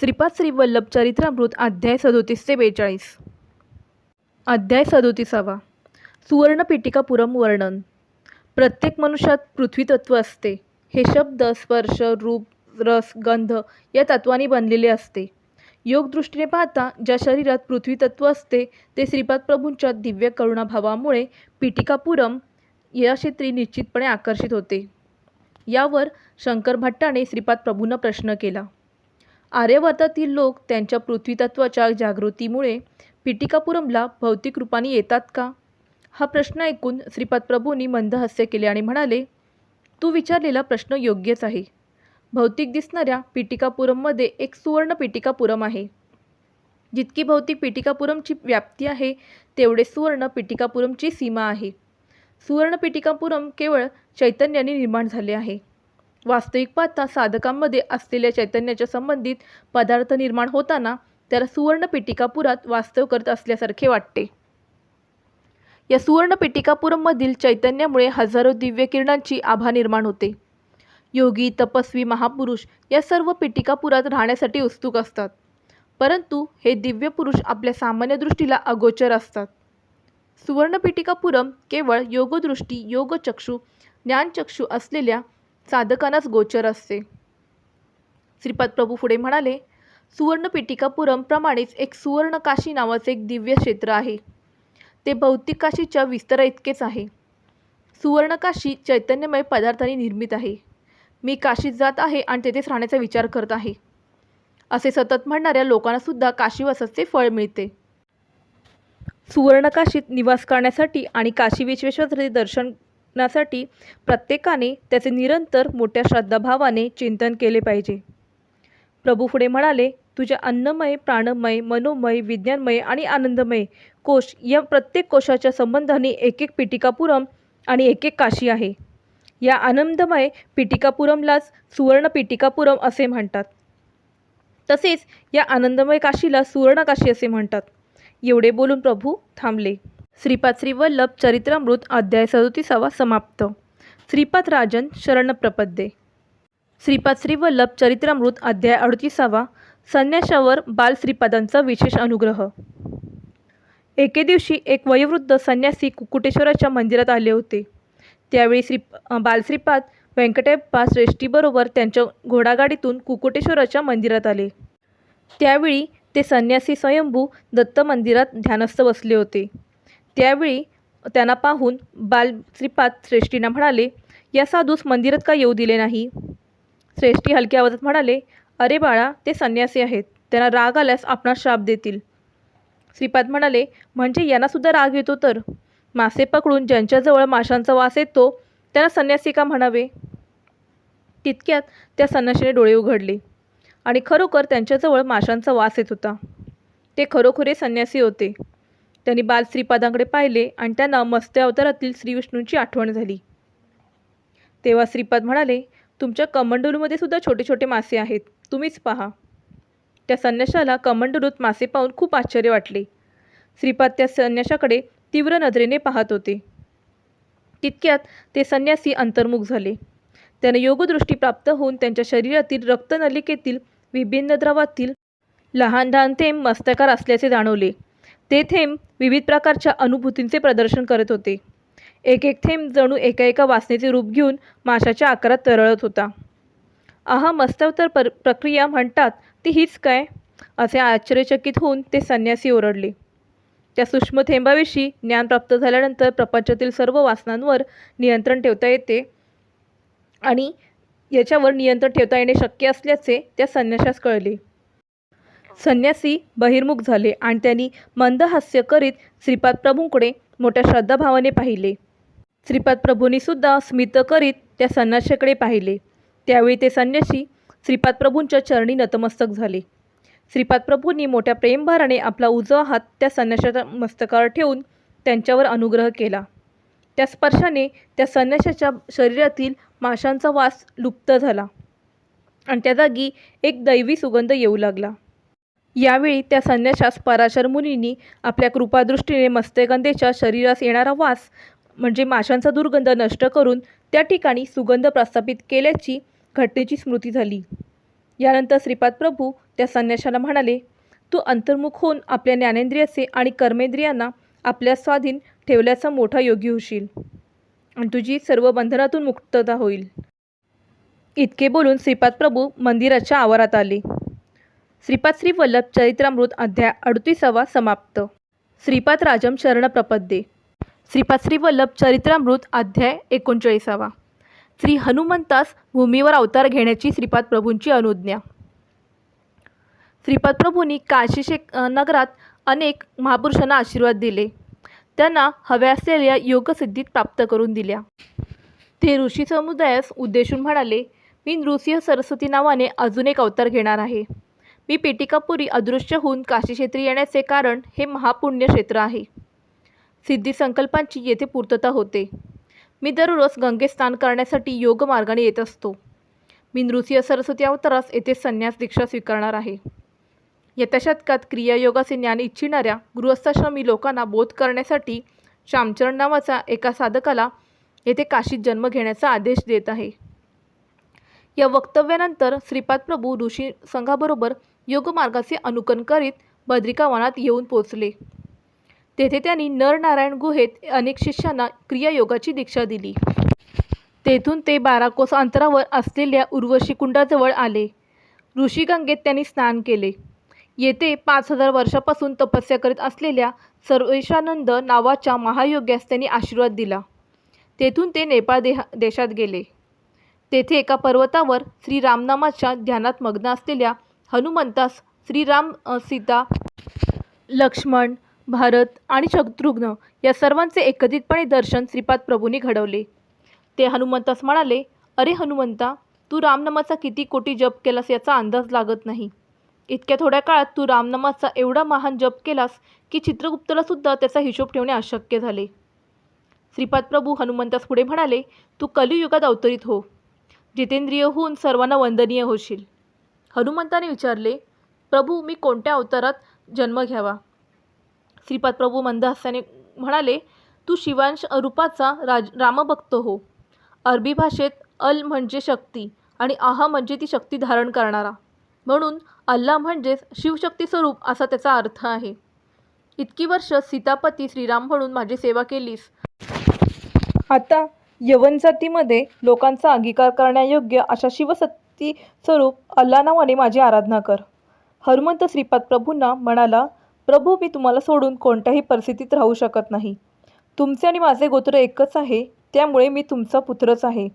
श्रीपाद श्रीवल्लभ चरित्रामृत अध्याय सदोतीस ते बेचाळीस. अध्याय सदोतीसावा. सुवर्णपीठिकापुरम वर्णन. प्रत्येक मनुष्यात पृथ्वीतत्व असते. हे शब्द स्पर्श रूप रस गंध या तत्वांनी बनलेले असते. योगदृष्टीने पाहता ज्या शरीरात पृथ्वीतत्व असते ते श्रीपाद प्रभूंच्या दिव्य करुणाभावामुळे पीठिकापुरम या क्षेत्री निश्चितपणे आकर्षित होते. यावर शंकर भट्टाने श्रीपाद प्रभूंना प्रश्न केला. आर्यवर्तातील लोक त्यांच्या पृथ्वीतत्वाच्या जागृतीमुळे पिटिकापुरमला भौतिक रूपाने येतात का? हा प्रश्न ऐकून श्रीपाद प्रभूंनी मंद केले आणि म्हणाले तू विचारलेला प्रश्न योग्यच आहे. भौतिक दिसणाऱ्या पिटिकापुरममध्ये एक सुवर्ण पिटिकापुरम आहे. जितकी भौतिक पिटिकापुरमची व्याप्ती आहे तेवढे सुवर्ण पिटिकापुरमची सीमा आहे. सुवर्ण पिटिकापुरम केवळ चैतन्याने निर्माण झाले आहे. वास्तविक पाहता साधकांमध्ये असलेल्या चैतन्याच्या संबंधित पदार्थ निर्माण होताना त्याला सुवर्णपेटिकापुरात वास्तव करत असल्यासारखे वाटते. या सुवर्णपेटिकापुरममधील चैतन्यामुळे हजारो दिव्य किरणांची आभा निर्माण होते. योगी तपस्वी महापुरुष या सर्व पेटिकापुरात राहण्यासाठी उत्सुक असतात. परंतु हे दिव्य पुरुष आपल्या सामान्य दृष्टीला अगोचर असतात. सुवर्णपेटिकापुरम केवळ योगदृष्टी योगचक्षु ज्ञानचक्षु असलेल्या साधकांनाच गोचर असते. श्रीपाद प्रभू पुढे म्हणाले सुवर्णपीठिकापुरम प्रमाणेच एक सुवर्णकाशी नावाचे एक दिव्य क्षेत्र आहे. ते भौतिक काशीच्या विस्तारा इतकेच आहे. सुवर्णकाशी चैतन्यमय पदार्थांनी निर्मित आहे. मी काशीत जात आहे आणि तेथेच राहण्याचा विचार करत आहे. असे सतत म्हणणाऱ्या लोकांनासुद्धा काशीवासाचे फळ मिळते. सुवर्णकाशीत निवास करण्यासाठी आणि काशी विश्वेश्वराचे शिकण्यासाठी प्रत्येकाने त्याचे निरंतर मोठ्या श्रद्धाभावाने चिंतन केले पाहिजे. प्रभू पुढे म्हणाले तुझ्या अन्नमय प्राणमय मनोमय विज्ञानमय आणि आनंदमय कोश या प्रत्येक कोशाच्या संबंधाने एक एक पिटिकापुरम आणि एक एक काशी आहे. या आनंदमय पिटिकापुरमलाच सुवर्ण पिटिकापुरम असे म्हणतात. तसेच या आनंदमय काशीला सुवर्णकाशी असे म्हणतात. एवढे बोलून प्रभू थांबले. श्रीपाद श्री वल्लभ चरित्रामृत अध्याय सदोतीसावा समाप्त. श्रीपाद राजन शरणप्रपद्ये श्रीपाद श्री वल्लभ चरित्रामृत अध्याय अडतीसावा संन्याशावर बाल श्रीपादांचा विशेष अनुग्रह. एके दिवशी एक वयोवृद्ध संन्यासी कुकुटेश्वराच्या मंदिरात आले होते. त्यावेळी श्री बालश्रीपाद व्यंकटेप्पा श्रेष्ठीबरोबर त्यांच्या घोडागाडीतून कुकुटेश्वराच्या मंदिरात आले. त्यावेळी ते संन्यासी स्वयंभू दत्त मंदिरात ध्यानस्थ बसले होते. त्यावेळी त्यांना पाहून बाल श्रीपाद श्रेष्ठींना म्हणाले या साधूस मंदिरात का येऊ दिले नाही? श्रेष्ठी हलक्या आवाजात म्हणाले अरे बाळा ते संन्यासी आहेत. त्यांना राग आल्यास आपणास श्राप देतील. श्रीपाद म्हणाले म्हणजे यांनासुद्धा राग येतो तर? मासे पकडून ज्यांच्याजवळ माशांचा वास येतो त्यांना संन्यासी का म्हणावे? तितक्यात त्या संन्याशीने डोळे उघडले आणि खरोखर त्यांच्याजवळ माशांचा वास येत होता. ते खरोखरे संन्यासी होते. त्यांनी बाल श्रीपादांकडे पाहिले आणि त्यांना मत्स्य अवतारातील श्रीविष्णूंची आठवण झाली. तेव्हा श्रीपाद म्हणाले तुमच्या कमंडलूमध्ये सुद्धा छोटे छोटे मासे आहेत. तुम्हीच पहा. त्या संन्याशाला कमंडलूत मासे पाहून खूप आश्चर्य वाटले. श्रीपाद त्या संन्याशाकडे तीव्र नजरेने पाहत होते. तितक्यात ते संन्यासी अंतर्मुख झाले. त्याने योगदृष्टी प्राप्त होऊन त्यांच्या शरीरातील रक्तनलिकेतील विभिन्न द्रवातील लहान लहान थेंब मस्तकार असल्याचे जाणवले. ते थेंब विविध प्रकारच्या अनुभूतींचे प्रदर्शन करत होते. एक एक थेंब जणू एका एका वासनेचे रूप घेऊन माशाच्या आकारात तरळत होता. आहा मस्तवतर पर प्रक्रिया म्हणतात ती हीच काय? असे आश्चर्यचकित होऊन ते संन्यासी ओरडले. त्या सूक्ष्म थेंबाविषयी ज्ञान प्राप्त झाल्यानंतर प्रपंचातील सर्व वासनांवर नियंत्रण ठेवता येते आणि याच्यावर नियंत्रण ठेवता येणे शक्य असल्याचे त्या संन्याशास कळले. संन्यासी बहिर्मुख झाले आणि त्यांनी मंदहास्य करीत श्रीपाद प्रभूंकडे मोठ्या श्रद्धाभावाने पाहिले. श्रीपाद प्रभूंनीसुद्धा स्मित करीत त्या संन्याशाकडे पाहिले. त्यावेळी ते संन्यासी श्रीपाद प्रभूंच्या चरणी नतमस्तक झाले. श्रीपाद प्रभूंनी मोठ्या प्रेमभाराने आपला उजवा हात त्या संन्याशाच्या मस्तकावर ठेवून त्यांच्यावर अनुग्रह केला. त्या स्पर्शाने त्या संन्याशाच्या शरीरातील माशांचा वास लुप्त झाला आणि त्या जागी एक दैवी सुगंध येऊ लागला. यावेळी त्या संन्याशास पराशर मुनींनी आपल्या कृपादृष्टीने मत्स्यगंधेच्या शरीरास येणारा वास म्हणजे माशांचा दुर्गंध नष्ट करून त्या ठिकाणी सुगंध प्रस्थापित केल्याची घटनेची स्मृती झाली. यानंतर श्रीपाद प्रभू त्या संन्याशाला म्हणाले तू अंतर्मुख होऊन आपल्या ज्ञानेंद्रियाचे आणि कर्मेंद्रियांना आपल्या स्वाधीन ठेवल्याचा मोठा योगी होशील आणि तुझी सर्व बंधनातून मुक्तता होईल. इतके बोलून श्रीपाद प्रभू मंदिराच्या आवारात आले. श्रीपाद श्री वल्लभ चरित्रामृत अध्याय अडतीसावा समाप्त. श्रीपाद राजम शरण प्रपद्ये श्रीपाद श्री वल्लभ चरित्रामृत अध्याय एकोणचाळीसावा. श्री हनुमंतास भूमीवर अवतार घेण्याची श्रीपाद प्रभूंची अनुज्ञा. श्रीपाद प्रभूंनी काशीशे नगरात अनेक महापुरुषांना आशीर्वाद दिले. त्यांना हव्या असलेल्या योगसिद्धीत प्राप्त करून दिल्या. ते ऋषी समुदायास उद्देशून म्हणाले मी नृसिंह सरस्वती नावाने अजून एक अवतार घेणार आहे. मी पेटिकापुरी अदृश्य होऊन काशी क्षेत्री येण्याचे कारण हे महापुण्य क्षेत्र आहे. सिद्धी संकल्पांची येथे पूर्तता होते. मी दररोज गंगेत स्नान करण्यासाठी योग मार्गाने येत असतो. मी नृसिंह सरस्वती अवतारास येथे संन्यास दीक्षा स्वीकारणार आहे. येत्या शतकात क्रियायोगाचे ज्ञान इच्छिणाऱ्या गृहस्थाश्रमी लोकांना बोध करण्यासाठी श्यामचरण नावाचा एका साधकाला येथे काशीत जन्म घेण्याचा आदेश देत आहे. या वक्तव्यानंतर श्रीपाद प्रभू ऋषी संघाबरोबर योगमार्गाचे अनुकरण करीत बद्रिका वनात येऊन पोचले तेथे त्यांनी नरनारायण गुहेत अनेक शिष्यांना क्रियायोगाची दीक्षा दिली. तेथून ते बारा कोस अंतरावर असलेल्या उर्वशी कुंडाजवळ आले. ऋषीगंगेत त्यांनी स्नान केले. येथे पाच हजार वर्षापासून तपस्या करीत असलेल्या सर्वेशानंद नावाच्या महायोग्यास त्यांनी आशीर्वाद दिला. तेथून ते नेपाळ देहा देशात गेले. तेथे एका पर्वतावर श्रीरामनामाच्या ध्यानात मग्न असलेल्या हनुमंतास श्रीराम सीता लक्ष्मण भारत आणि शत्रुघ्न या सर्वांचे एकत्रितपणे दर्शन श्रीपाद प्रभूंनी घडवले. ते हनुमंतास म्हणाले अरे हनुमंता तू रामनामाचा किती कोटी जप केलास याचा अंदाज लागत नाही. इतक्या थोड्या काळात तू रामनामाचा एवढा महान जप केलास की चित्रगुप्तलासुद्धा त्याचा हिशोब ठेवणे अशक्य झाले. श्रीपाद प्रभू हनुमंतास पुढे म्हणाले तू कलियुगात अवतरित हो. जितेंद्रिय होऊन सर्वांना वंदनीय होशील. हनुमंताने विचारले प्रभू मी कोणत्या अवतारात जन्म घ्यावा? श्रीपाद प्रभू मंदहास्याने म्हणाले तू शिवांश रूपाचा राज रामभक्त हो. अरबी भाषेत अल म्हणजे शक्ती आणि आहा म्हणजे ती शक्ती धारण करणारा. म्हणून अल्ला म्हणजेच शिवशक्ती स्वरूप असा त्याचा अर्थ आहे. इतकी वर्ष सीतापती श्रीराम म्हणून माझी सेवा केलीस. आता यवन जातीमध्ये लोकांचा अंगीकार करण्यायोग्य अशा ती स्वरूप अल्ला नावाने माझी आराधना कर. हनुमंत श्रीपाद प्रभूंना म्हणाला प्रभू मी तुम्हाला सोडून कोणत्याही परिस्थितीत राहू शकत नाही. तुमचे आणि माझे गोत्र एकच आहे त्यामुळे मी तुमचा पुत्रच आहे.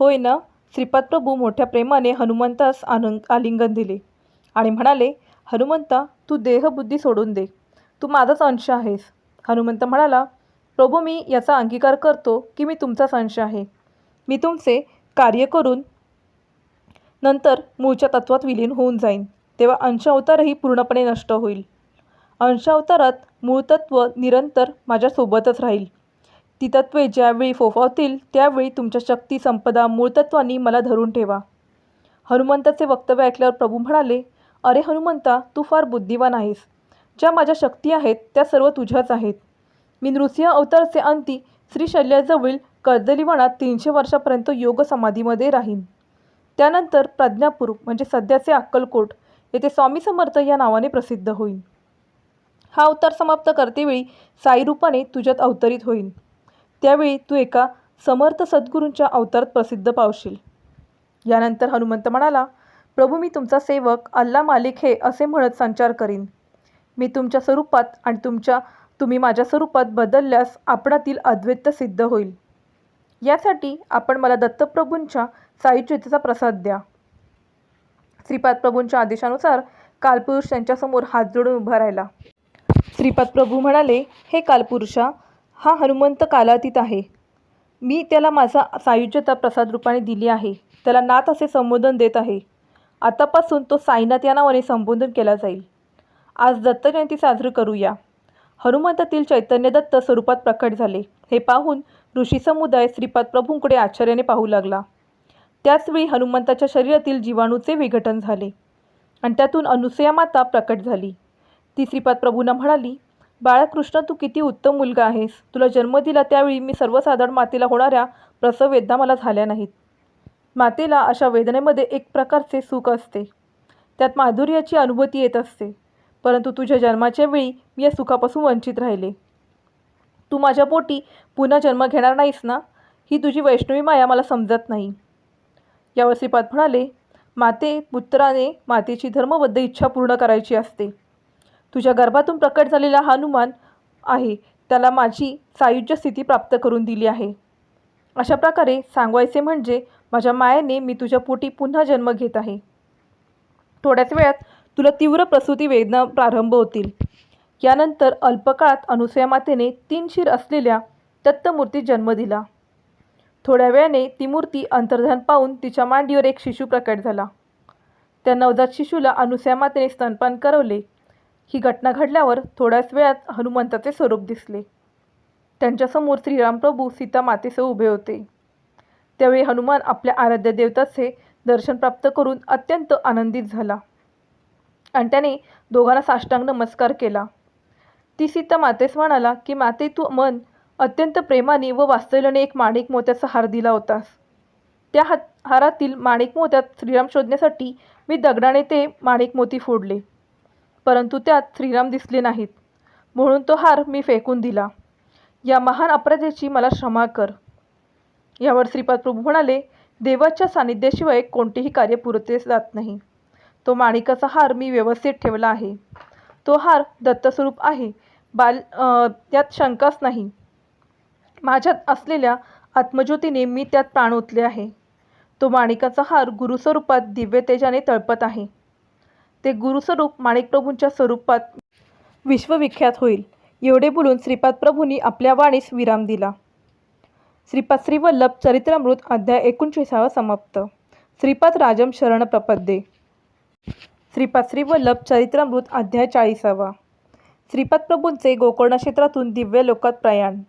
होय ना? श्रीपाद प्रभू मोठ्या प्रेमाने हनुमंतास आनंद आलिंगन दिले आणि म्हणाले हनुमंता तू देहबुद्धी सोडून दे. तू माझाच अंश आहेस. हनुमंत म्हणाला प्रभू मी याचा अंगीकार करतो की मी तुमचाच अंश आहे. मी तुमचे कार्य करून नंतर मूळच्या तत्वात विलीन होऊन जाईन. तेव्हा अंशावतारही पूर्णपणे नष्ट होईल. अंशावतारात मूळ तत्व निरंतर माझ्यासोबतच राहील. ती तत्वे ज्यावेळी फोफावतील त्यावेळी तुमच्या शक्ती संपदा मूळतत्वांनी मला धरून ठेवा. हनुमंताचे वक्तव्य ऐकल्यावर प्रभू म्हणाले अरे हनुमंता तू फार बुद्धिवान आहेस. ज्या माझ्या शक्ती आहेत त्या सर्व तुझ्याच आहेत. मी नृसिंह अवतारचे अंती श्रीशल्याजवळील कर्दलीवनात तीनशे वर्षापर्यंत योग समाधीमध्ये राहीन. त्यानंतर प्रज्ञापूर म्हणजे सध्याचे अक्कलकोट येथे स्वामी समर्थ या नावाने प्रसिद्ध होईल. हा अवतार समाप्त करतेवेळी साईरूपाने तुझ्यात अवतरित होईल. त्यावेळी तू एका समर्थ सद्गुरूंच्या अवतारात प्रसिद्ध पावशील. यानंतर हनुमंत म्हणाला प्रभू मी तुमचा सेवक अल्ला मालिक हे असे म्हणत संचार करीन. मी तुमच्या स्वरूपात आणि तुमच्या तुम्ही माझ्या स्वरूपात बदलल्यास आपणातील अद्वैत सिद्ध होईल. यासाठी आपण मला दत्तप्रभूंच्या सायुज्यतेचा प्रसाद द्या. श्रीपाद प्रभूंच्या आदेशानुसार कालपुरुष त्यांच्यासमोर हात जोडून उभा राहिला. श्रीपाद प्रभू म्हणाले हे कालपुरुषा हा हनुमंत कालातीत आहे. मी त्याला माझा सायुज्यता प्रसाद रूपाने दिली आहे. त्याला नाथ असे संबोधन देत आहे. आतापासून तो साईनाथ या नावाने संबोधन केला जाईल. आज दत्त जयंती साजरी करूया. हनुमंतातील चैतन्य दत्त स्वरूपात प्रकट झाले. हे पाहून ऋषी समुदाय श्रीपाद प्रभूंकडे आश्चर्याने पाहू लागला. त्याचवेळी हनुमंताच्या शरीरातील जीवाणूचे विघटन झाले. आणि त्यातून अनुसया माता प्रकट झाली. ती श्रीपाद प्रभूंना म्हणाली बाळकृष्ण तू किती उत्तम मुलगा आहेस. तुला जन्म दिला त्यावेळी मी सर्वसाधारण मातेला होणाऱ्या प्रसव वेदना मला झाल्या नाहीत. मातेला अशा वेदनेमध्ये एक प्रकारचे सुख असते. त्यात माधुर्याची अनुभूती येत असते. परंतु तुझ्या जन्माच्या वेळी मी या सुखापासून वंचित राहिले. तू माझ्या पोटी पुन्हा जन्म घेणार नाहीस ना? ही तुझी वैष्णवी माया मला समजत नाही. यावर श्रीपाद म्हणाले माते पुत्राने मातेची धर्मबद्ध इच्छा पूर्ण करायची असते. तुझ्या गर्भातून प्रकट झालेला हा हनुमान आहे. त्याला माझी सायुज्य स्थिती प्राप्त करून दिली आहे. अशा प्रकारे सांगवायचे म्हणजे माझ्या मायेने मी तुझ्या पोटी पुन्हा जन्म घेत आहे. थोड्याच वेळात तुला तीव्र प्रसूती वेदना प्रारंभ होतील. यानंतर अल्पकाळात अनुसया मातेने तीन शिर असलेल्या दत्तमूर्ती जन्म दिला. थोड्या वेळाने ती मूर्ती अंतर्धान पाहून तिच्या मांडीवर एक शिशू प्रकट झाला. त्या नवजात शिशूला अनुसया मातेने स्तनपान करवले. ही घटना घडल्यावर थोड्याच वेळात हनुमंताचे स्वरूप दिसले. त्यांच्यासमोर श्रीरामप्रभू सीता मातेसह उभे होते. त्यावेळी हनुमान आपल्या आराध्य देवताचे दर्शन प्राप्त करून अत्यंत आनंदित झाला आणि त्याने दोघांना साष्टांग नमस्कार केला. ती सीता मातेस म्हणाला की माते तू मन अत्यंत प्रेमाने व वात्सल्याने एक माणिक मोत्याचा हार दिला होतास. त्या हात हारातील माणिक मोत्यात श्रीराम शोधण्यासाठी मी दगडाने ते माणिक मोती फोडले. परंतु त्यात श्रीराम दिसले नाहीत. म्हणून तो हार मी फेकून दिला. या महान अपराधेची मला क्षमा कर. यावर श्रीपाद प्रभू म्हणाले देवाच्या सानिध्याशिवाय कोणतेही कार्य पुरते जात नाही. तो माणिकाचा हार मी व्यवस्थित ठेवला आहे. तो हार दत्तस्वरूप आहे. बाल त्यात शंकाच नाही. माझ्यात असलेल्या आत्मज्योतीने मी त्यात प्राण ओतले आहे. तो माणिकाचा हार गुरुस्वरूपात दिव्य तेजाने तळपत आहे. ते गुरुस्वरूप माणिकप्रभूंच्या स्वरूपात विश्वविख्यात होईल. एवढे बोलून श्रीपाद प्रभूंनी आपल्या वाणीस विराम दिला. श्रीपाद श्रीवल्लभ चरित्रामृत अध्याय एकोणचाळीसावा समाप्त. श्रीपाद राजम शरण प्रपद्ये श्रीपाद श्रीवल्लभ चरित्रामृत अध्याय चाळीसावा. श्रीपाद प्रभूंचे गोकर्ण क्षेत्रातून दिव्य लोकात प्रयाण.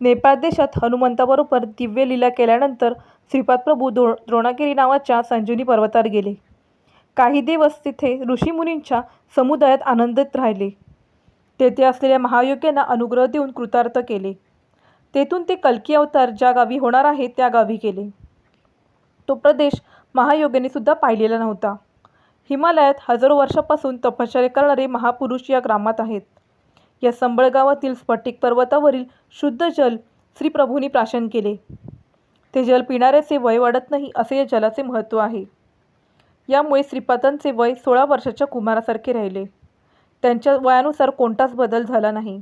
नेपाळ देशात हनुमंताबरोबर दिव्य लीला केल्यानंतर श्रीपाद प्रभू द्रो द्रोणागिरी नावाच्या संजीवनी पर्वतावर गेले. काही दिवस तिथे ऋषीमुनींच्या समुदायात आनंदित राहिले. तेथे असलेल्या महायोग्यांना अनुग्रह देऊन कृतार्थ केले. तेथून ते कल्की अवतार ज्या गावी होणार आहे त्या गावी गेले. तो प्रदेश महायोग्याने सुद्धा पाहिलेला नव्हता. हिमालयात हजारो वर्षापासून तपश्चर्या करणारे महापुरुष या ग्रामात आहेत. या संबळ गावातील स्फटिक पर्वतावरील शुद्ध जल श्रीप्रभूंनी प्राशन केले. ते जल पिणाऱ्याचे वय वाढत नाही असे या जलाचे महत्त्व आहे. यामुळे श्रीपादांचे वय सोळा वर्षाच्या कुमारासारखे राहिले. त्यांच्या वयानुसार कोणताच बदल झाला नाही.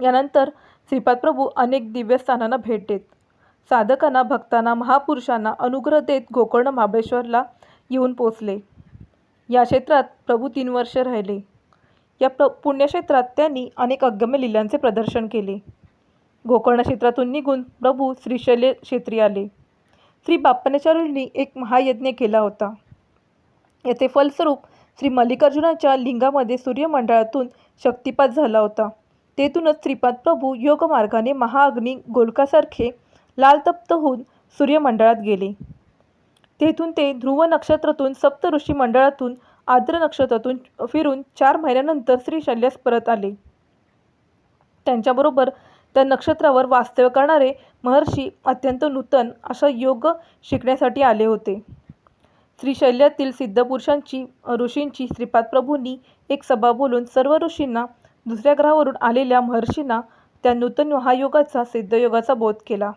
यानंतर श्रीपाद प्रभू अनेक दिव्यस्थानांना भेट देत साधकांना भक्तांना महापुरुषांना अनुग्रह देत गोकर्ण महाबळेश्वरला येऊन पोचले या क्षेत्रात प्रभू तीन वर्ष राहिले. या प्र पुण्यक्षेत्रात त्यांनी अनेक अगम्य लीलांचे प्रदर्शन केले. गोकर्ण क्षेत्रातून निघून प्रभू श्रीशैल्य क्षेत्री आले. श्री बाप्पानेचार्यूंनी एक महायज्ञ केला होता. याचे फलस्वरूप श्री मल्लिकार्जुनाच्या लिंगामध्ये सूर्यमंडळातून शक्तिपात झाला होता. तेथूनच श्रीपाद प्रभू योगमार्गाने महाअग्नी गोलकासारखे लालतप्त होऊन सूर्यमंडळात गेले. तेथून ते ध्रुव नक्षत्रातून सप्त ऋषी मंडळातून आद्र नक्षत्रातून फिरून चार महिन्यानंतर श्री शल्यास परत आले. त्यांच्याबरोबर त्या नक्षत्रावर वास्तव्य करणारे महर्षी अत्यंत नूतन अशा योग शिकण्यासाठी आले होते. श्रीशैल्यातील सिद्धपुरुषांची ऋषींची श्रीपाद प्रभूंनी एक सभा बोलून सर्व ऋषींना दुसऱ्या ग्रहावरून आलेल्या महर्षींना त्या नूतन महायोगाचा सिद्धयोगाचा बोध केला.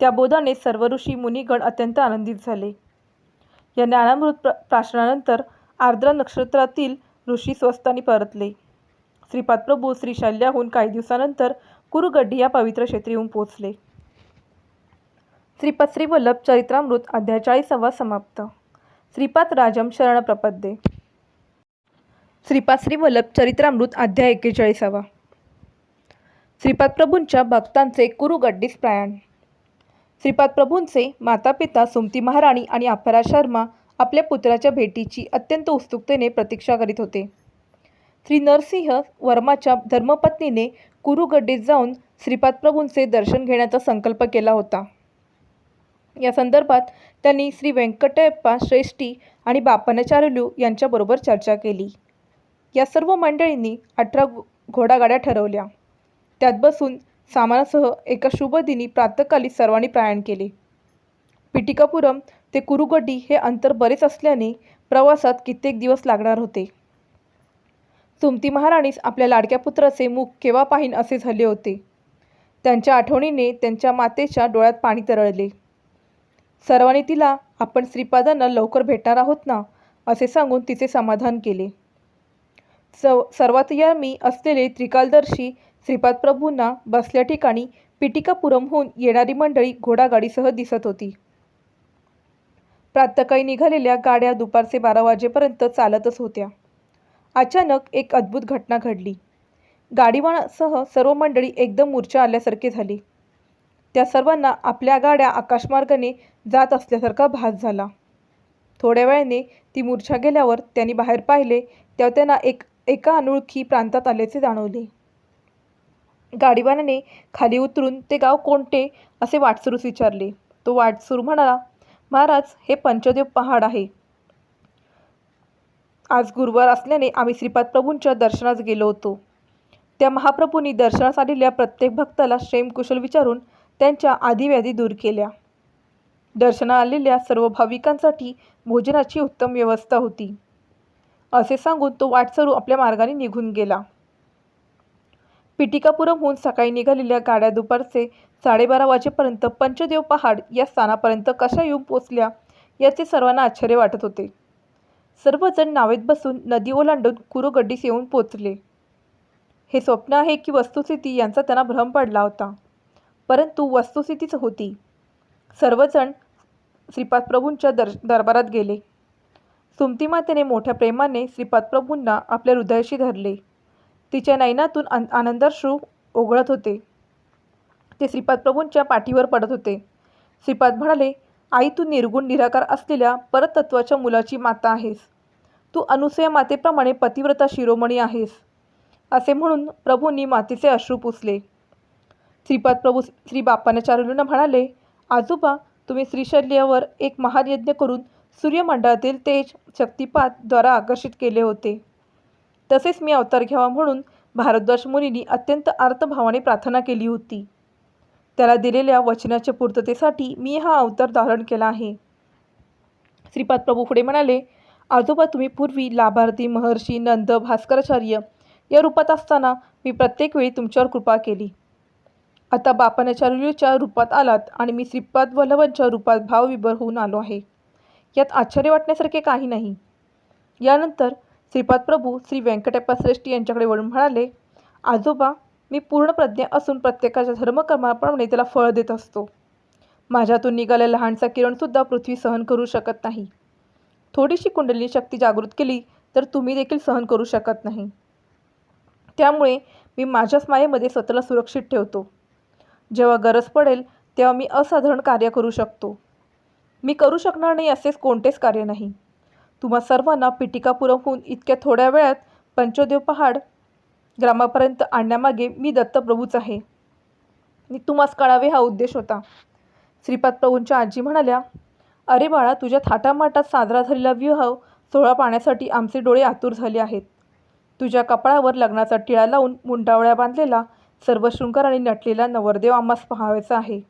त्या बोधाने सर्व ऋषी मुनिगण अत्यंत आनंदित झाले. या ज्ञानामृत प्र प्राशनानंतर आर्द्रा नक्षत्रातील ऋषी स्वस्थानी परतले. श्रीपाद प्रभू श्रीशैल्याहून काही दिवसानंतर कुरुगड्डी या पवित्र क्षेत्री येऊन पोचले श्रीपाद श्रीवल्लभ चरित्रामृत अध्याय चाळीसावा समाप्त. श्रीपाद राजम शरण प्रपद्ये. श्रीपाद श्रीवल्लभ चरित्रामृत अध्याय एक्केचाळीसावा श्रीपाद प्रभूंच्या भक्तांचे कुरुगड्डीस प्रयाण श्रीपाद प्रभूंचे मातापिता सुमती महाराणी आणि अपरा शर्मा आपल्या पुत्राच्या भेटीची अत्यंत उत्सुकतेने प्रतीक्षा करीत होते. श्री नरसिंह वर्माच्या धर्मपत्नीने कुरुगड्डीत जाऊन श्रीपाद प्रभूंचे दर्शन घेण्याचा संकल्प केला होता. या संदर्भात त्यांनी श्री व्यंकटयप्पा श्रेष्ठी आणि बापनाचार्युलू यांच्याबरोबर चर्चा केली. या सर्व मंडळींनी अठरा घोडागाड्या ठरवल्या. त्यात बसून सामानासह एका शुभ दिनी प्रातकाली सर्वांनी प्रयाण केले. पिटिकापुरम ते कुरुगड्डी हे अंतर बरेच असल्याने प्रवासात कित्येक दिवस लागणार होते. सुमती महाराणीस आपल्या लाडक्या पुत्राचे मुख केव्हा पाहीन असे झाले होते. त्यांच्या आठवणीने त्यांच्या मातेच्या डोळ्यात पाणी तरळले. सर्वांनी तिला आपण श्रीपादांना लवकर भेटणार आहोत ना? असे सांगून तिचे समाधान केले. स सर्वात यामी असलेले त्रिकालदर्शी श्रीपाद प्रभूंना बसल्या ठिकाणी पिटिकापुरमहून येणारी मंडळी घोडागाडीसह दिसत होती. प्रातकाळी निघालेल्या गाड्या दुपारचे बारा वाजेपर्यंत चालतच होत्या. अचानक एक अद्भुत घटना घडली. गाडीवाणासह सर्व मंडळी एकदम मूर्छा आल्यासारखे झाली. त्या सर्वांना आपल्या गाड्या आकाशमार्गाने जात असल्यासारखा भास झाला. थोड्या वेळाने ती मूर्छा गेल्यावर त्यांनी बाहेर पाहिले तेव्हा त्यांना एक एका अनोळखी प्रांतात आल्याचे जाणवले. गाडीवानाने खाली उतरून ते गाव कोणते असे वाटसरूस विचारले. तो वाटसरू म्हणाला महाराज हे पंचदेव पहाड आहे. आज गुरुवार असल्याने आम्ही श्रीपाद प्रभूंच्या दर्शनास गेलो होतो. त्या महाप्रभूंनी दर्शनास आलेल्या प्रत्येक भक्ताला क्षेमकुशल विचारून त्यांच्या आधीव्याधी दूर केल्या. दर्शना आलेल्या सर्व भाविकांसाठी भोजनाची उत्तम व्यवस्था होती. असे सांगून तो वाटसरू आपल्या मार्गाने निघून गेला. पिटिकापुरमहून सकाळी निघालेल्या गाड्या दुपारचे साडेबारा वाजेपर्यंत पंचदेव पहाड या स्थानापर्यंत कशा येऊन पोचल्या याचे सर्वांना आश्चर्य वाटत होते. सर्वजण नावेत बसून नदी ओलांडून कुरुगड्डीस येऊन पोचले. हे स्वप्न आहे की वस्तुस्थिती यांचा त्यांना भ्रम पडला होता. परंतु वस्तुस्थितीच होती. सर्वजण श्रीपाद प्रभूंच्या दर दरबारात गेले. सुमती मातेने मोठ्या प्रेमाने श्रीपाद प्रभूंना आपल्या हृदयाशी धरले. तिच्या नयनातून आन आनंदाश्रू ओघळत होते. ते श्रीपाद प्रभूंच्या पाठीवर पडत होते. श्रीपाद म्हणाले आई तू निर्गुण निराकार असलेल्या परतत्वाच्या मुलाची माता आहेस. तू अनुसया मातेप्रमाणे पतिव्रता शिरोमणी आहेस. असे म्हणून प्रभूंनी मातेचे अश्रू पुसले. श्रीपाद प्रभू श्री बाप्पानाचार्युंना म्हणाले आजोबा तुम्ही श्रीशल्यावर एक महान यज्ञ करून सूर्यमंडळातील तेज शक्तिपातद्वारा आकर्षित केले होते. तसेच मी अवतार घ्यावा म्हणून भारद्वाज मुनींनी अत्यंत आर्तभावाने प्रार्थना केली होती. त्याला दिलेल्या वचनाच्या पूर्ततेसाठी मी हा अवतार धारण केला आहे. श्रीपाद प्रभू पुढे म्हणाले आजोबा तुम्ही पूर्वी लाभार्थी महर्षी नंद भास्कराचार्य या रूपात असताना मी प्रत्येक वेळी तुमच्यावर कृपा केली. आता बापानाचार्यूच्या रूपात आलात आणि मी श्रीपाद वल्लभांच्या रूपात भावविभर होऊन आलो आहे. यात आश्चर्य वाटण्यासारखे काही नाही. यानंतर श्रीपाद प्रभू श्री व्यंकटप्पा श्रेष्ठी यांच्याकडे वळून म्हणाले आजोबा मी पूर्ण प्रज्ञा असून प्रत्येकाच्या धर्मकर्माप्रमाणे त्याला फळ देत असतो. माझ्यातून निघालेला लहानसा किरणसुद्धा पृथ्वी सहन करू शकत नाही. थोडीशी कुंडली शक्ती जागृत केली तर तुम्ही देखील सहन करू शकत नाही. त्यामुळे मी माझ्याच मायेमध्ये स्वतःला सुरक्षित ठेवतो. जेव्हा गरज पडेल तेव्हा मी असाधारण कार्य करू शकतो. मी करू शकणार नाही असेच कोणतेच कार्य नाही. तुम्हा सर्वांना पिटिकापुरमहून इतक्या थोड्या वेळात पंचदेव पहाड ग्रामापर्यंत आणण्यामागे मी दत्तप्रभूच आहे. मी तुम्हास कळावे हा उद्देश होता. श्रीपाद प्रभूंच्या आजी म्हणाल्या अरे बाळा तुझ्या थाटामाटात साजरा झालेला विवाह सोहळा पाहण्यासाठी आमचे डोळे आतुर झाले आहेत. तुझ्या कपाळावर लग्नाचा टिळा लावून मुंडावळ्या बांधलेला सर्व शृंगाराने नटलेला नवरदेव आम्हास पहावायचा आहे.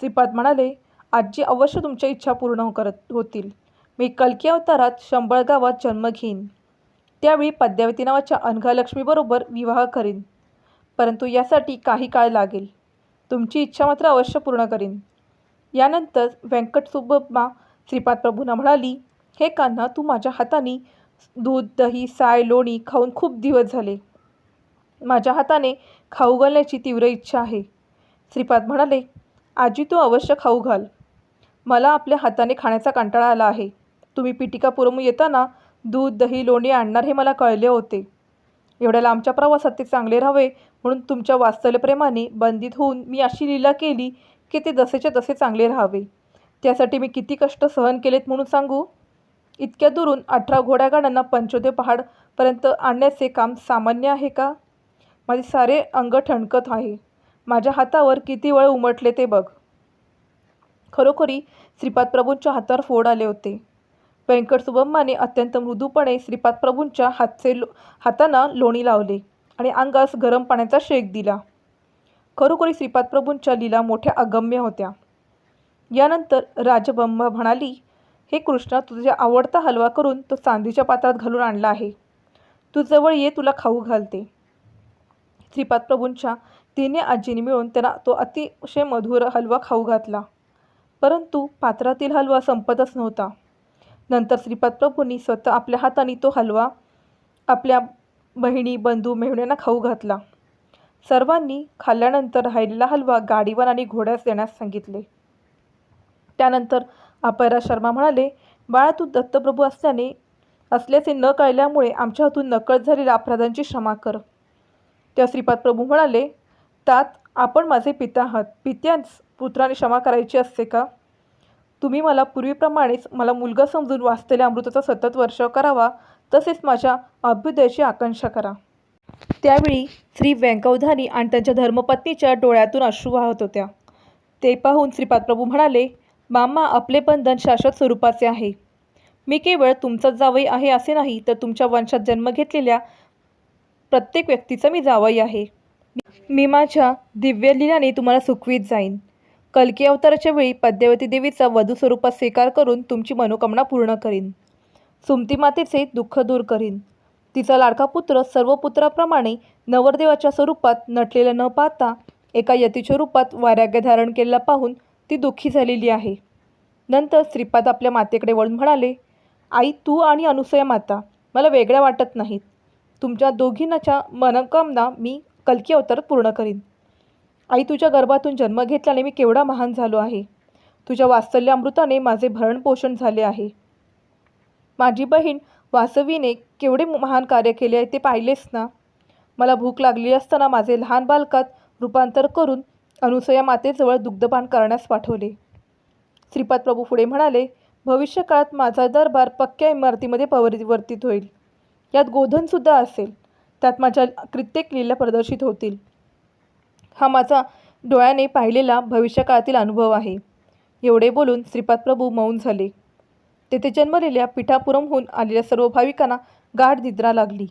श्रीपाद म्हणाले आजी अवश्य तुमच्या इच्छा पूर्ण करत होतील. मी कलकी अवतारात शंभळ गावात जन्म घेईन. त्यावेळी पद्यावती नावाच्या अनघालक्ष्मीबरोबर विवाह करीन. परंतु यासाठी काही काळ लागेल. तुमची इच्छा मात्र अवश्य पूर्ण करीन. यानंतर व्यंकट सुब्बम्मा श्रीपाद प्रभूंना म्हणाली हे कान्हा तू माझ्या हाताने दूध दही साय लोणी खाऊन खूप दिवस झाले. माझ्या हाताने खाऊ घालण्याची तीव्र इच्छा आहे. श्रीपाद म्हणाले आजी तू अवश्य खाऊ घाल. मला आपल्या हाताने खाण्याचा कंटाळा आला आहे. तुम्ही पिटिकापुरम येताना दूध दही लोणी आणणार हे मला कळले होते. एवढ्या लांबच्या प्रवासात ते चांगले राहावे म्हणून तुमच्या वास्तव्यप्रेमाने बंदित होऊन मी अशी लीला केली की ते जसेच्या तसे चांगले राहावे. त्यासाठी मी किती कष्ट सहन केलेत म्हणून सांगू? इतक्या दुरून अठरा घोड्यागाड्यांना पंचोदय पहाडपर्यंत आणण्याचे काम सामान्य आहे का? माझे सारे अंग ठणकत आहे. माझ्या हातावर किती वेळ उमटले ते बघ. खरोखरी श्रीपाद प्रभूंच्या हातावर फोड आले होते. व्यंकट सुबम्माने अत्यंत मृदूपणे श्रीपाद प्रभूंच्या हातचे लो हातांना लोणी लावले आणि अंगास गरम पाण्याचा शेक दिला. खरोखरी श्रीपाद प्रभूंच्या लीला मोठ्या अगम्य होत्या. यानंतर राजबंबा म्हणाली हे कृष्णा तुझा आवडता हलवा करून तो चांदीच्या पात्रात घालून आणला आहे. तू जवळ ये तुला खाऊ घालते. श्रीपाद प्रभूंच्या तिने आजीने मिळून त्यांना तो अतिशय मधुर हलवा खाऊ घातला. परंतु पात्रातील हलवा संपतच नव्हता. नंतर श्रीपाद प्रभूंनी स्वतः आपल्या हाताने तो हलवा आपल्या बहिणी बंधू मेहुण्यांना खाऊ घातला. सर्वांनी खाल्ल्यानंतर राहिलेला हलवा गाडीवर आणि घोड्यास देण्यास सांगितले. त्यानंतर अपयरा शर्मा म्हणाले बाळा तू दत्तप्रभू असल्याने असल्याचे न कळल्यामुळे आमच्या हातून नकळत झालेल्या अपराधांची क्षमा कर. त्या श्रीपाद प्रभू म्हणाले तात आपण माझे पिता आहात. पित्याच पुत्राने क्षमा करायची असते का? तुम्ही मला पूर्वीप्रमाणेच मला मुलगा समजून वाचलेल्या अमृताचा सतत वर्षाव करावा तसेच माझ्या अभ्युदयाची आकांक्षा करा. त्यावेळी श्री व्यंकवधानी आणि त्यांच्या धर्मपत्नीच्या डोळ्यातून अश्रू वाहत होत्या. ते पाहून श्रीपाद प्रभू म्हणाले मामा आपले बंधन शाश्वत स्वरूपाचे आहे. मी केवळ तुमचाच जावई आहे असे नाही तर तुमच्या वंशात जन्म घेतलेल्या प्रत्येक व्यक्तीचा मी जावई आहे. मी माझ्या दिव्य लीलाने तुम्हाला सुखवीत जाईन. कलकी अवताराच्या वेळी पद्यावती देवीचा वधू स्वरूपात स्वीकार करून तुमची मनोकामना पूर्ण करीन. सुमती मातेचे दुःख दूर करीन. तिचा लाडका पुत्र सर्व पुत्राप्रमाणे नवरदेवाच्या स्वरूपात नटलेला न पाहता एका यतीच्या रूपात वाराग्य धारण केलेला पाहून ती दुःखी झालेली आहे. नंतर श्रीपाद आपल्या मातेकडे वळून म्हणाले आई तू आणि अनुसया माता मला वेगळ्या वाटत नाहीत. तुमच्या दोघींनाच्या मनोकामना मी कलकी अवतारात पूर्ण करीन. आई तुझ्या गर्भातून जन्म घेतल्याने मी केवढा महान झालो आहे. तुझ्या वात्सल्य अमृताने माझे भरणपोषण झाले आहे. माझी बहीण वासवीने केवढे महान कार्य केले आहे ते पाहिलेस ना? मला भूक लागली असताना माझे लहान बालकात रूपांतर करून अनुसया मातेजवळ दुग्धपान करण्यास पाठवले. श्रीपाद प्रभू पुढे म्हणाले भविष्यकाळात माझा दरबार पक्क्या इमारतीमध्ये परिवर्तित होईल. यात गोधनसुद्धा असेल. त्यात माझ्या कित्येक लीला प्रदर्शित होतील. हा माझा डोळ्याने पाहिलेला भविष्यकाळातील अनुभव आहे. एवढे बोलून श्रीपाद प्रभू मौन झाले. तेथे जन्मलेल्या पिठापुरमहून आलेल्या सर्व भाविकांना गाढ निद्रा लागली.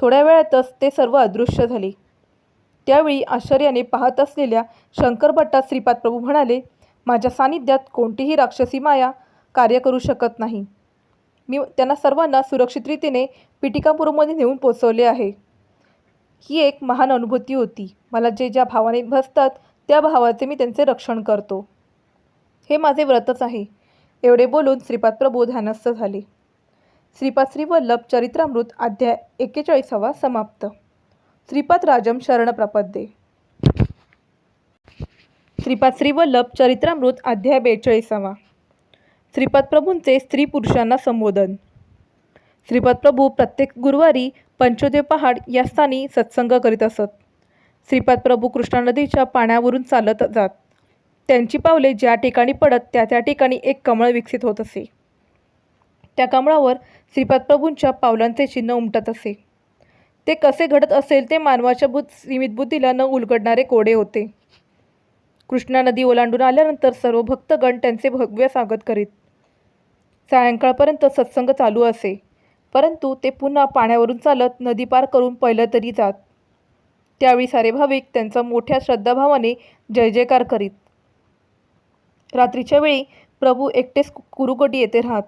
थोड्या वेळातच ते सर्व अदृश्य झाले. त्यावेळी आश्चर्याने पाहत असलेल्या शंकरभट्टात श्रीपाद प्रभू म्हणाले माझ्या सानिध्यात कोणतीही राक्षसी माया कार्य करू शकत नाही. मी त्यांना सर्वांना सुरक्षित रीतीने पिटिकापूरमध्ये नेऊन पोचवले आहे. ही एक महान अनुभूती होती. मला जे ज्या भावाने भसतात त्या भावाचे मी त्यांचे रक्षण करतो. हे माझे व्रतच आहे. एवढे बोलून श्रीपाद प्रभू ध्यानस्थ झाले. श्रीपाद श्रीवल्लभ चरित्रामृत अध्याय एक्केचाळीसावा समाप्त. श्रीपाद राजम शरण प्रपद्ये. श्रीपाद श्रीवल्लभ चरित्रामृत अध्याय बेचाळीसावा. श्रीपाद प्रभूंचे स्त्री पुरुषांना संबोधन. श्रीपाद प्रभू प्रत्येक गुरुवारी पंचोदेव पहाड या स्थानी सत्संग करीत असत. श्रीपाद प्रभू कृष्णा नदीच्या पाण्यावरून चालत जात. त्यांची पावले ज्या ठिकाणी पडत त्या त्या ठिकाणी एक कमळ विकसित होत असे. त्या कमळावर श्रीपाद प्रभूंच्या पावलांचे चिन्ह उमटत असे. ते कसे घडत असेल ते मानवाच्या बुद्ध सीमित बुद्धीला न उलगडणारे कोडे होते. कृष्णा नदी ओलांडून आल्यानंतर सर्व भक्तगण त्यांचे भव्य स्वागत करीत. सायंकाळपर्यंत सत्संग चालू असे. परंतु ते पुन्हा पाण्यावरून चालत नदी पार करून पहिलं तरी जात. त्यावेळी सारे भाविक त्यांचा मोठ्या श्रद्धाभावाने जय जयकार करीत. रात्रीच्या वेळी प्रभू एकटेच कुरुगडी येथे राहत.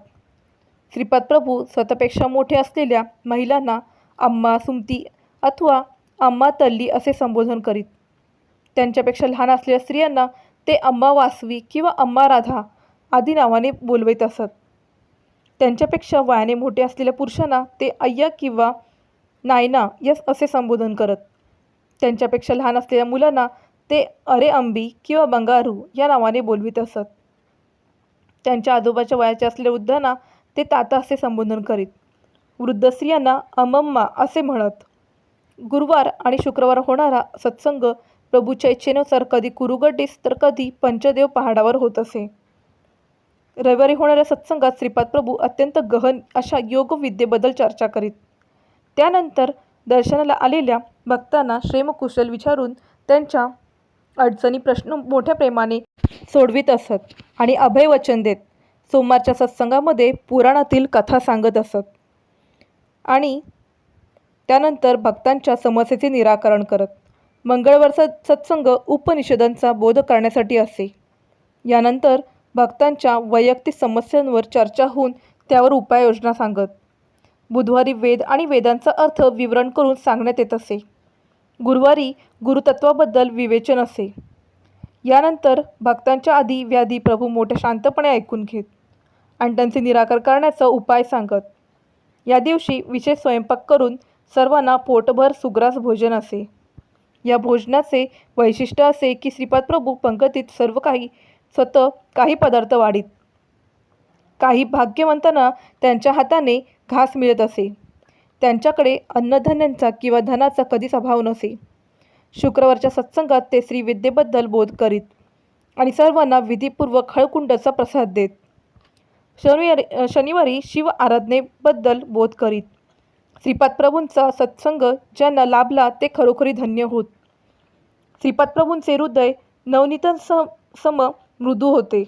श्रीपाद प्रभू स्वतःपेक्षा मोठे असलेल्या महिलांना अम्मा सुमती अथवा अम्मा तल्ली असे संबोधन करीत. त्यांच्यापेक्षा लहान असलेल्या स्त्रियांना ते अम्मा वासवी किंवा अम्मा राधा आदी नावाने बोलवित असत. त्यांच्यापेक्षा वयाने मोठे असलेल्या पुरुषांना ते अय्या किंवा नायना यस असे संबोधन करत. त्यांच्यापेक्षा लहान असलेल्या मुलांना ते अरे अंबी किंवा बंगारू या नावाने बोलवित असत. त्यांच्या आजोबाच्या वयाच्या असलेल्या वृद्धांना ते ताता असे संबोधन करीत. वृद्ध स्त्रियांना अमम्मा असे म्हणत. गुरुवार आणि शुक्रवार होणारा सत्संग प्रभूच्या इच्छेनुसार कधी कुरुगड्डीस तर कधी पंचदेव पहाडावर होत असे. रविवारी होणाऱ्या सत्संगात श्रीपाद प्रभू अत्यंत गहन अशा योगविद्येबद्दल चर्चा करीत. त्यानंतर दर्शनाला आलेल्या भक्तांना श्रेमकुशल विचारून त्यांच्या अडचणी प्रश्न मोठ्या प्रेमाने सोडवित असत आणि अभय वचन देत सोमवारच्या सत्संगामध्ये पुराणातील कथा सांगत असत. आणि त्यानंतर भक्तांच्या समस्येचे निराकरण करत. मंगळवारचा सत्संग उपनिषदांचा बोध करण्यासाठी असे. यानंतर भक्तांच्या वैयक्तिक समस्यांवर चर्चा होऊन त्यावर उपाययोजना सांगत. बुधवारी वेद आणि वेदांचा अर्थ विवरण करून सांगण्यात येत असे. गुरुवारी गुरुतत्वाबद्दल विवेचन असे. यानंतर भक्तांच्या आधी व्याधी प्रभू मोठ्या शांतपणे ऐकून घेत. आणि त्यांचे निराकार करण्याचा उपाय सांगत. या दिवशी विशेष स्वयंपाक करून सर्वांना पोटभर सुग्रास भोजन असे. या भोजनाचे वैशिष्ट्य असे की श्रीपाद प्रभू पंगतीत सर्व काही स्वतः काही पदार्थ वाढीत. काही भाग्यवंतांना त्यांच्या हाताने घास मिळत असे. त्यांच्याकडे अन्नधान्यांचा किंवा धनाचा कधीच अभाव नसे. शुक्रवारच्या सत्संगात ते श्री विद्येबद्दल बोध करीत आणि सर्वांना विधीपूर्वक हळकुंडाचा प्रसाद देत. शनिवारी शनिवारी शिव आराधनेबद्दल बोध करीत. श्रीपाद प्रभूंचा सत्संग ज्यांना लाभला ते खरोखरी धन्य होत. श्रीपाद प्रभूंचे हृदय नवनीतन सम सम मृदू होते.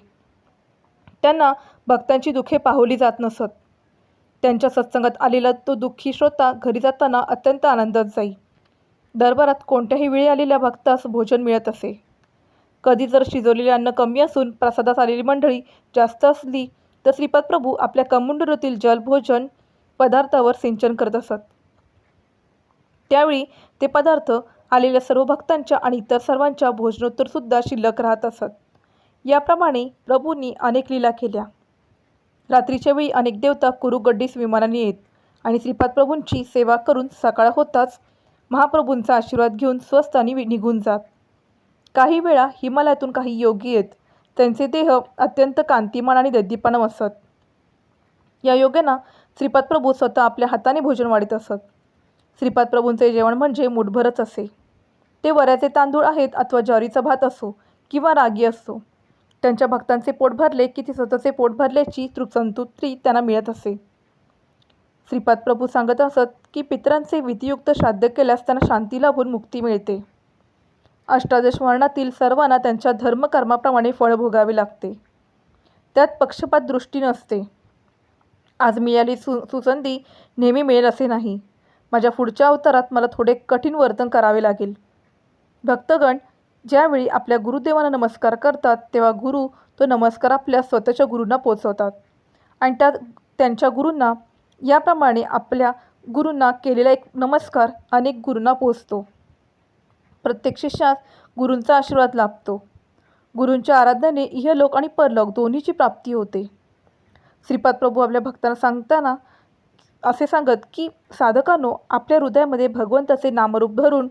त्यांना भक्तांची दुःखे पाहवली जात नसत. त्यांच्या सत्संगात आलेला तो दुःखी श्रोता घरी जाताना अत्यंत आनंदात जाई. दरबारात कोणत्याही वेळी आलेल्या भक्तास भोजन मिळत असे. कधी जर शिजवलेले अन्न कमी असून प्रसादात आलेली मंडळी जास्त असली तर श्रीपाद प्रभू आपल्या कमुंडरूतील जलभोजन पदार्थावर सिंचन करत असत. त्यावेळी ते पदार्थ आलेल्या सर्व भक्तांच्या आणि इतर सर्वांच्या भोजनोत्तरसुद्धा शिल्लक राहत असत. याप्रमाणे प्रभूंनी अनेक लीला केल्या. रात्रीच्या वेळी अनेक देवता कुरुगड्डीस विमानाने येत आणि श्रीपाद प्रभूंची सेवा करून सकाळ होताच महाप्रभूंचा आशीर्वाद घेऊन स्वस्थानी निघून जात. काही वेळा हिमालयातून काही योगी येत. त्यांचे देह अत्यंत कांतिमान आणि दद्दीपणा असत. या योग्यांना श्रीपाद प्रभू स्वतः आपल्या हाताने भोजन वाढीत असत. श्रीपाद प्रभूंचे जेवण म्हणजे मुठभरच असे. ते वऱ्याचे तांदूळ आहेत अथवा ज्वारीचा भात असो किंवा रागी असो. त्यांच्या भक्तांचे पोट भरले की ती स्वतःचे पोट भरल्याची तृ त्यांना मिळत असे. श्रीपाद प्रभू सांगत असत की पितरांचे विधियुक्त श्राद्ध केल्यास त्यांना शांती लाभून मुक्ती मिळते. अष्टादश वर्णातील सर्वांना त्यांच्या धर्मकर्माप्रमाणे फळ भोगावे लागते. त्यात पक्षपात दृष्टी नसते. आज मिळाली सु सुसंधी नेहमी मिळेल असे नाही. माझ्या पुढच्या अवतारात मला थोडे कठीण वर्तन करावे लागेल. भक्तगण ज्यावेळी आपल्या गुरुदेवांना नमस्कार करतात तेव्हा गुरु तो नमस्कार आपल्या स्वतःच्या गुरूंना पोचवतात. आणि त्या त्यांच्या गुरूंना याप्रमाणे आपल्या गुरूंना केलेला एक नमस्कार अनेक गुरूंना पोचतो. प्रत्येक शिष्यास गुरूंचा आशीर्वाद लाभतो. गुरूंच्या आराधनेने इहलोक आणि परलोक दोन्हीची प्राप्ती होते. श्रीपाद प्रभू आपल्या भक्तांना सांगताना असे सांगत की साधकांनो आपल्या हृदयामध्ये भगवंताचे नामरूप धरून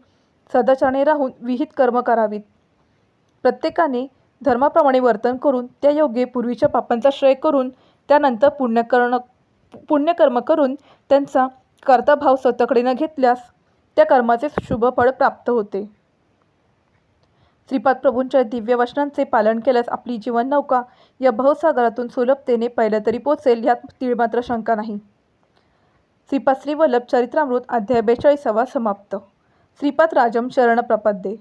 सदाचाराने राहून विहित कर्म करावीत. प्रत्येकाने धर्माप्रमाणे वर्तन करून त्या योग्य पूर्वीच्या पापांचा श्रय करून त्यानंतर पुण्यकर्ण पुण्यकर्म करून त्यांचा कर्ताभाव स्वतःकडे न घेतल्यास त्या कर्माचे शुभ फळ प्राप्त होते. श्रीपाद प्रभूंच्या दिव्य वचनांचे पालन केल्यास आपली जीवन नौका या भवसागरातून सुलभतेने पहिल्या तरी पोचेल यात तीळमात्र शंका नाही. श्रीपाद श्रीवल्लभ चरित्रामृत अध्याय बेचाळीसावा समाप्त. श्रीपाद राजम शरण प्रपद्ये